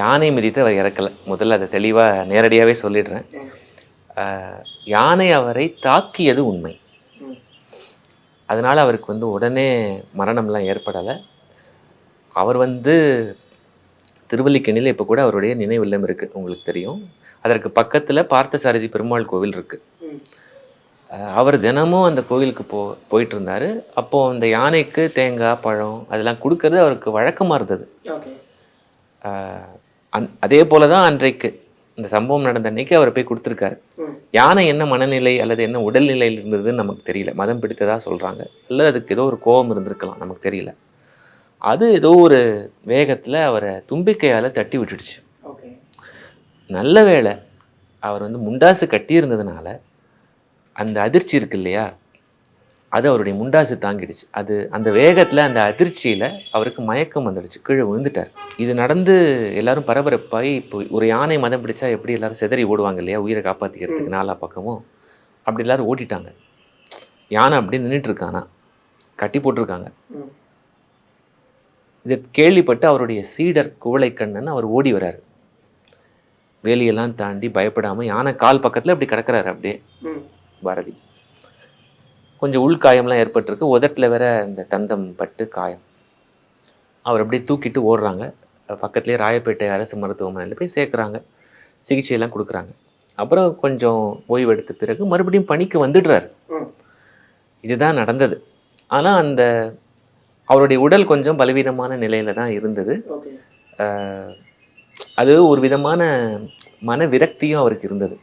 யானை மிதித்து அவர் இறக்கலை. முதல்ல அதை தெளிவாக நேரடியாகவே சொல்லிடுறேன். யானை அவரை தாக்கியது உண்மை. அதனால் அவருக்கு வந்து உடனே மரணம்லாம் ஏற்படலை. அவர் வந்து திருவல்லிக்கேணியில் இப்போ கூட அவருடைய நினைவில்லம் இருக்குது உங்களுக்கு தெரியும். அதற்கு பக்கத்தில் பார்த்தசாரதி பெருமாள் கோவில் இருக்குது அவர் தினமும் அந்த கோவிலுக்கு போ போயிட்டு இருந்தார் அப்போது அந்த யானைக்கு தேங்காய் பழம் அதெல்லாம் கொடுக்கறது அவருக்கு வழக்கமாக இருந்தது. அந் அதே போல தான் அன்றைக்கு. இந்த சம்பவம் நடந்த அன்னைக்கு அவர் போய் கொடுத்துருக்காரு. யானை என்ன மனநிலை அல்லது என்ன உடல்நிலையில் இருந்ததுன்னு நமக்கு தெரியல. மதம் பிடித்ததா சொல்கிறாங்க இல்லை அதுக்கு ஏதோ ஒரு கோபம் இருந்திருக்கலாம் நமக்கு தெரியல. அது ஏதோ ஒரு வேகத்தில் அவரை தும்பிக்கையால் தட்டி விட்டுடுச்சு. நல்ல வேளை அவர் வந்து முண்டாசு கட்டியிருந்ததுனால அந்த அதிர்ச்சி இருக்கு இல்லையா? அது அவருடைய முண்டாசு தாங்கிடுச்சு. அது அந்த வேகத்தில் அந்த அதிர்ச்சியில் அவருக்கு மயக்கம் வந்துடுச்சு. கீழே விழுந்துட்டார். இது நடந்து எல்லாரும் பரபரப்பாகி இப்போ ஒரு யானை மதம் பிடிச்சா எப்படி எல்லாரும் சிதறி ஓடுவாங்க இல்லையா? உயிரை காப்பாற்றிக்கிறதுக்கு நாலா பக்கமும். அப்படி எல்லாரும் ஓடிட்டாங்க. யானை அப்படி நின்றுட்டு இருக்கானா கட்டி போட்டிருக்காங்க. இதை கேள்விப்பட்டு அவருடைய சீடர் குவளைக்கண்ணன் அவர் ஓடி வராரு. வேலியெல்லாம் தாண்டி பயப்படாமல் யானை கால் பக்கத்தில் அப்படி கிடக்குறாரு அப்படியே. பாரதி. கொஞ்சம் உள்காயம்லாம் ஏற்பட்டிருக்கு. உதட்டில் வேற இந்த தந்தம் பட்டு காயம். அவர் அப்படியே தூக்கிட்டு ஓடுறாங்க. பக்கத்துலேயே ராயப்பேட்டை அரசு மருத்துவமனையில் போய் சேர்க்குறாங்க. சிகிச்சையெல்லாம் கொடுக்குறாங்க. அப்புறம் கொஞ்சம் ஓய்வெடுத்த பிறகு மறுபடியும் பணிக்கு வந்துடுறாரு. இதுதான் நடந்தது. ஆனால் அந்த அவருடைய உடல் கொஞ்சம் பலவீனமான நிலையில தான் இருந்தது. அது ஒரு விதமான மன விரக்தியும் அவருக்கு இருந்தது.